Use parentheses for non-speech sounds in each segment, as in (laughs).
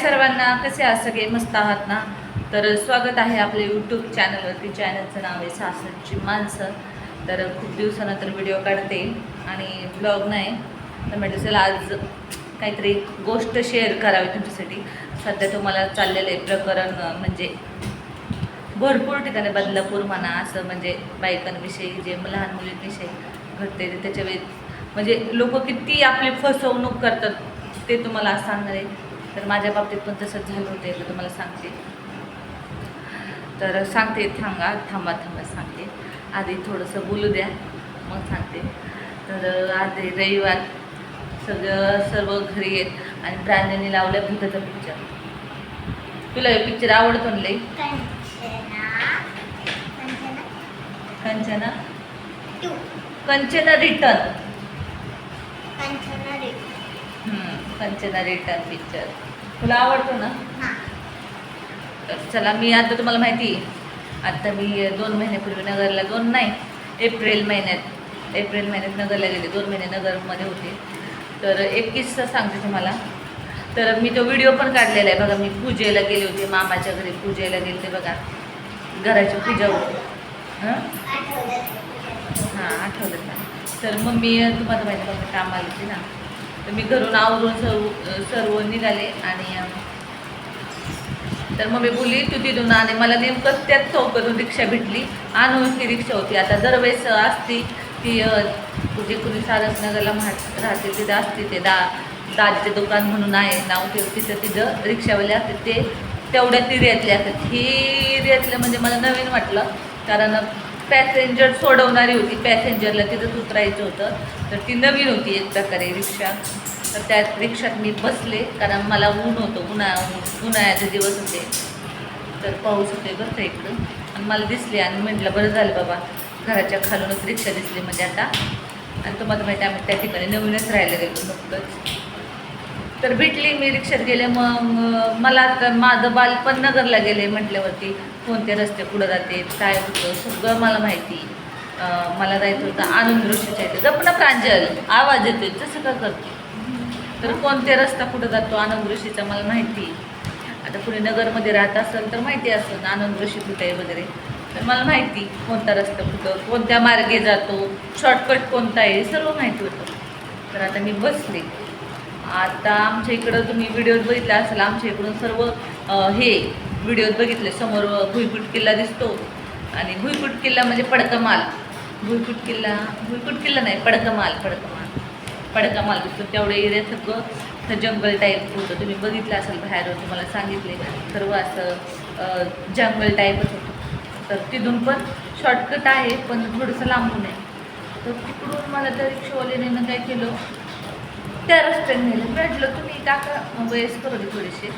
सर्वांना कसे आहात? सगळे मस्त आहात ना? तर स्वागत आहे आपल्या यूट्यूब चॅनलवरती चॅनलचं नाव आहे सासरची माणसं. तर खूप दिवसानंतर व्हिडिओ काढते आणि ब्लॉग नाही. तर म्हटलं चला आज काहीतरी गोष्ट शेअर करावी तुमच्यासाठी. सध्या तुम्हाला चाललेलं आहे प्रकरण म्हणजे भरपूर ठिकाणी बदलापूर म्हणा असं म्हणजे बायकांविषयी जे लहान मुलींविषयी घडते त्याच्या वेळी म्हणजे लोक किती आपली फसवणूक करतात ते तुम्हाला सांगणार आहे. तर माझ्या बाबतीत पण तसंच झालं होतं एकदा तुम्हाला सांगते. तर सांगते थांबा थांबा थांबा सांगते. आधी थोडंसं बोलू द्या मग सांगते. तर आहे रविवार सगळं सर्व घरी येत आणि प्राण्यांनी लावल्या भूताचा पिक्चर तुला हे पिक्चर आवडतो ना लई? Kanchana? Kanchana return Kanchana return picture तुला आवडतो ना? तर चला मी आता तुम्हाला माहिती आहे. आता मी दोन महिन्यापूर्वी नगरला दोन नाही एप्रिल महिन्यात एप्रिल महिन्यात नगरला गेले. दोन महिने नगरमध्ये होते. तर एक किस्सा सांगते तुम्हाला. तर मी तो व्हिडिओ पण काढलेला आहे. बघा मी पूजेला गेले होते. मामाच्या घरी पूजेला गेले ते बघा. घराची पूजा होती. हां? हां आठवलं ना तर मग मी तुम्हाला माहिती बघा कामाला होती ना. तर मी घरून आवरून सर्व सर्व निघाले आणि तर मग मी बोलली तू तिथून आणि. मला नेमकं त्याच चौकातून रिक्षा भेटली. अनोळखी रिक्षा होती. आता दरवेळेस असती ती जे म्हणजे कुणी सारसनगरला म्हाट राहते तिथं असते ते दा दाजीचे दुकान म्हणून आहे नाव ते तिथं तिथं रिक्षावाले असतात ते तेवढ्या तिर्यातले असतात. ही एरियातलं म्हणजे मला नवीन वाटलं. कारण पॅसेंजर सोडवणारी होती. पॅसेंजरला तिथंच उतरायचं होतं. तर ती नवीन होती एक प्रकारे रिक्षा. तर त्या रिक्षात मी बसले कारण मला ऊन होतं. उन्हा उन्हाळ्याचे दिवस होते. तर पाऊस होते बरं इकडं. आणि मला दिसले आणि म्हटलं बरं झालं बाबा. घराच्या खालूनच रिक्षा दिसली म्हणजे आता. आणि तुम्हाला माहिती आहे, आम्ही त्या ठिकाणी नवीनच राहायला गेलो. नुकतंच. तर भेटली मी रिक्षात गेले मग मला तर माझं बालपण नगरला गेले म्हटल्यावरती कोणते रस्ते पुढं जाते काय होतं सगळं मला माहिती. मला जायचं होतं आनंद ऋषीच्या इथे. जप प्रांजल आवाज येतोय तसं का करते? तर कोणते रस्ता कुठं जातो आनंद ऋषीचा मला माहिती. आता कुणी नगरमध्ये राहत असेल तर माहिती असेल आनंद ऋषी कुठे आहे वगैरे. तर मला माहिती कोणता रस्ता कुठं कोणत्या मार्गे जातो शॉर्टकट कोणता आहे सर्व माहिती होतं. तर आता मी बसले. आता आमच्या इकडं तुम्ही व्हिडिओत बघितला असेल आमच्या इकडून सर्व हे व्हिडिओत बघितले. समोर भुईकुट किल्ला दिसतो. आणि भुईकुट किल्ला म्हणजे पडकमाल. भुईकुट किल्ला भुईकुट किल्ला नाही पडकमाल पडकमाल. पडकमाल दिसतो. तेवढे एरिया सगळं जंगल टाईप होतं. तुम्ही बघितलं असेल बाहेर तुम्हाला सांगितले सर्व असं जंगल टाईपच होतं. तर तिथून पण शॉर्टकट आहे पण थोडंसं लांबून आहे. तर तिकडून मला त्या रिक्षावाल्याने काय केलं त्या रस्त्याने नेलं. म्हटलं तुम्ही काका वयस्कर होते थोडेसे.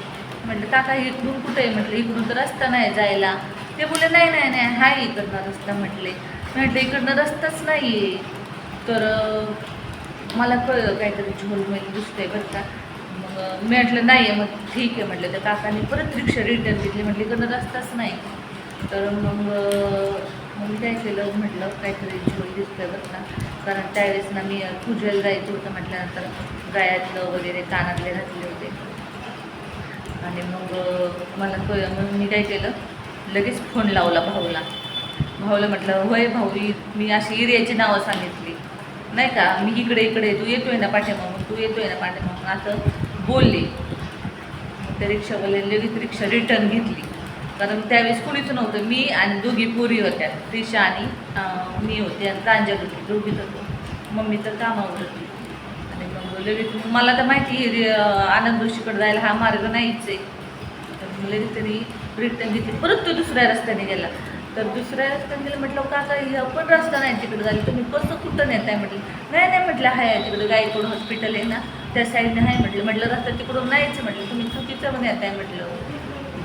म्हटलं काका इकडून कुठं आहे? म्हटलं इकडून तर रस्ता नाही जायला. ते बोलले नाही नाही नाही हाय इकडनं रस्ता म्हटले. म्हटलं इकडनं रस्ताच नाही आहे तर मला कळलं काहीतरी झोलमेल दिसतंय बरं का. मग मी म्हटलं नाही आहे. मग ठीक आहे म्हटलं. त्या काकाने परत रिक्षा रिटर्न घेतली म्हटलं इकडनं रस्ताच नाही. तर मग मग मी काय केलं म्हटलं काहीतरी झोल दिसतोय बरं ना कारण त्यावेळेस ना मी पूजेला जायचं होतं म्हटल्यानंतर गायातलं वगैरे कानातले घातले होते. आणि मग मला तो म्हणून मी काय केलं लगेच फोन लावला भाऊला. भाऊला म्हटलं होय भाऊ मी अशी एरियाची नावं सांगितली. नाही का मी इकडे इकडे तू येतोय ना पाठीमागून तू येतोय ना पाठीमागून असं बोलले. मग त्या रिक्षावाले लगेच रिक्षा रिटर्न घेतली. कारण त्यावेळेस कुणीच नव्हतं. मी आणि दोघी पोरी होत्या. त्रिशा आणि मी होते आणि प्रांजल होती. दोघीच होतो मम्मी तर कामावर होती. आणि मग लगेच मला तर माहिती आहे, आनंद जोशीकडे जायला हा मार्ग नाहीच आहे. तर मग लगेच तरी रिटर्न घेतली. परत तो दुसऱ्या रस्त्याने गेला. तर दुसऱ्या रस्त्याने गेलं म्हटलं हो काका हे पण रस्ता नाही तिकडे झाली तुम्ही कसं कुठं नेताय? म्हटलं नाही नाही म्हटलं हाय आहे तिकडं गायकोड हॉस्पिटल आहे ना त्या साईडने आहे म्हटलं म्हटलं रस्ता तिकडून नाहीच म्हटलं तुम्ही चुकीचं नेताय म्हटलं.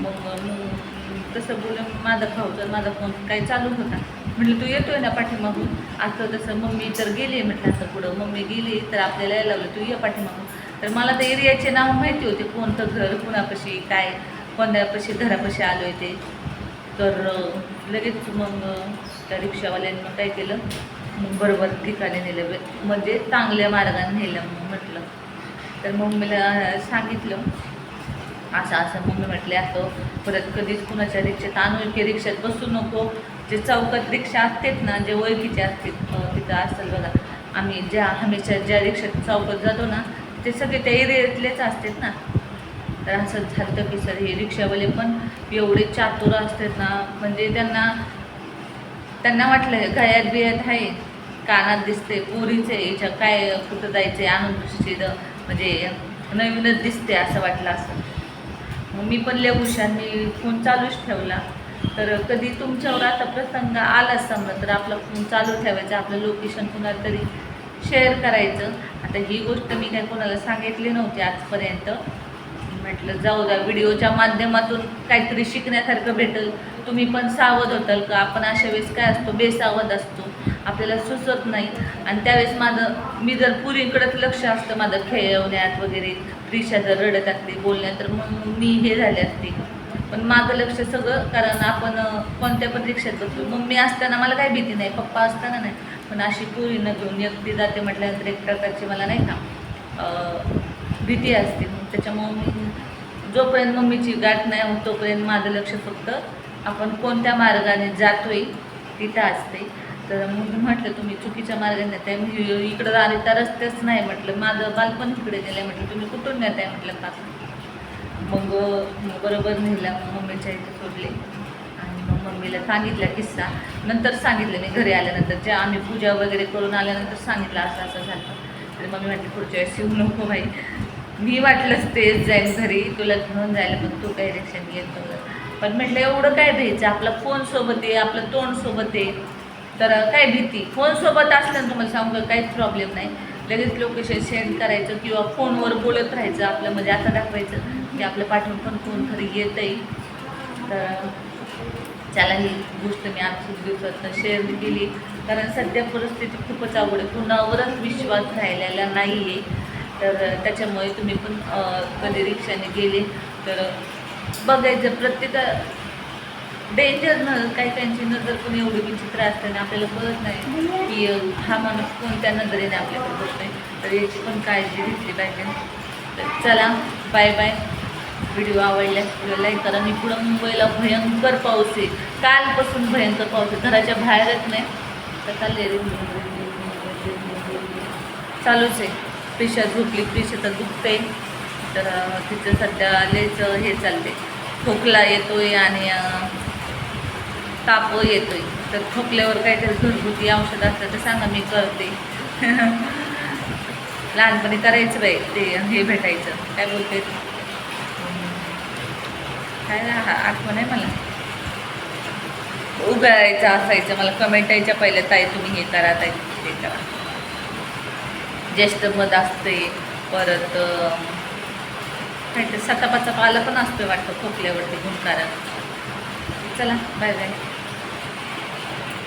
मग मग तसं बोलून माझा भाऊ तर माझा फोन काही चालू होता. म्हटलं तू येतोय ना पाठीमागून? असं तसं मम्मी तर गेली म्हटलं असं पुढं मम्मी गेली तर आपल्याला यायला लागलं तू ये पाठीमागून. तर मला त्या एरियाचे नाव माहिती होते कोणतं घर कुणापाशी काय कोणापाशी घरापाशी आलो आहे ते. तर लगेच मग त्या रिक्षावाल्यांनी मग काय केलं? मग बरोबर ठिकाणी नेलं. म्हणजे चांगल्या मार्गाने नेलं मग म्हटलं. तर मम्मीला सांगितलं असं असं मी म्हटले असतो परत कधीच कुणाच्या रिक्षेत अनोळखी रिक्षात बसू नको. जे चौकात रिक्षा असतात ना जे ओळखीचे असतील तिथं असेल बघा. आम्ही ज्या हमेशा ज्या रिक्षात चौकात जातो ना ते सगळे त्या एरियातलेच असतात ना. तर असं झालं की सर हे रिक्षावाले पण एवढे चातुर असतात ना म्हणजे त्यांना त्यांना वाटलं गळ्यात बियात आहे? कानात दिसते पुरीचे याच्या काय कुठं जायचे आहे दुसरी म्हणजे नवीनच दिसते असं वाटलं असं. मग मी पण लय मी फोन चालूच ठेवला. तर कधी तुमच्यावर आता प्रसंग आलाच समजा तर आपला फोन चालू ठेवायचा आपलं लोकेशन कुणाला तरी शेअर करायचं. आता ही गोष्ट मी काय कोणाला सांगितली नव्हती आजपर्यंत. म्हटलं जाऊ द्या व्हिडिओच्या माध्यमातून काहीतरी शिकण्यासारखं भेटेल. तुम्ही पण सावध होताल का? आपण अशा वेळेस काय असतो? बेसावध असतो. आपल्याला सुचत नाही. आणि त्यावेळेस माझं मी जर पुरीकडंच लक्ष असतं माझं खेळवण्यात वगैरे त्रिशा जर रडत असते बोलण्यात तर मग मी हे झाले असते. पण माझं लक्ष सगळं कारण आपण कोणत्या पण रिक्षात बसतो मम्मी असताना मला काही भीती नाही पप्पा असताना नाही. पण अशी न घेऊन एकटी जाते म्हटल्यानंतर एक प्रकारची मला नाही का भीती असते. मग त्याच्यामुळं मी जोपर्यंत मम्मीची गाठ नाही होत तोपर्यंत माझं लक्ष फक्त आपण कोणत्या मार्गाने जातोय तिथं असते. तर मग मी म्हटलं तुम्ही चुकीच्या मार्गाने नेताय. मी इकडं आले तर रस्तेच नाही म्हटलं. माझं बालपण तिकडे गेलं म्हटलं. तुम्ही कुठून नेताय म्हटलं का? मग मग बरोबर नेला. मग मम्मीच्या इथे सोडले. आणि मग मम्मीला सांगितला किस्सा. नंतर सांगितलं मी घरी आल्यानंतर. जे आम्ही पूजा वगैरे करून आल्यानंतर सांगितलं असं असं झालं. तर मम्मी म्हटली पुढच्या वेळेस येऊ नको बाई. मी वाटलंच तेच जाईल घरी. तुला घेऊन जायला पण तू काही रिक्षाने येत पण म्हटलं एवढं काय द्यायचं? आपला फोन सोबत आहे आपलं तोंड सोबत आहे. तर काय भीती? फोनसोबत असल्यानं तुम्हाला सांगू काहीच प्रॉब्लेम नाही. लगेच लोकेशन सेंड करायचं किंवा फोनवर बोलत राहायचं आपलं म्हणजे असं दाखवायचं की आपलं पाठवून पण फोन खरी येत आहे तर चला ही गोष्ट मी आजच्या दिवसात शेअर केली. कारण सध्या परिस्थिती खूपच आवड आहे. कुणावरच विश्वास राहिलेला नाही आहे तर त्याच्यामुळे तुम्ही पण कधी रिक्षाने गेले तर बघायचं. प्रत्येका डेंजर न काही त्यांची नजर पण एवढी विचित्र असते आणि आपल्याला कळत नाही की हा माणूस कोणत्या नजरेने आपल्याकडे बघतोय तर याची पण काळजी घेतली पाहिजे. तर चला बाय बाय व्हिडिओ आवडल्यास लाईक करा. मी पुढं मुंबईला भयंकर पाऊस आहे. कालपासून भयंकर पाऊस आहे. घराच्या बाहेरच नाही. तर चालले रे चालूच आहे. प्रिशा झोपली. प्रिशा तर दुखते तर तिचं सध्या लयच हे चालते खोकला येतोय आणि ताप येतोय. तर खोकल्यावर काहीतरी घरगुती औषध असलं तर सांगा मी करते. (laughs) लहानपणी करायचं बाई ते हे भेटायचं. काय बोलते काय आठवण आहे मला? उगायचं असायचं मला कमेंट यायच्या पहिल्या ताई तुम्ही हे करा ताई ते करा. ज्येष्ठ मध असते परत काहीतरी काय ते पाला पण असतो वाटतं खोकल्यावरती गुणकारक चला बाय बाय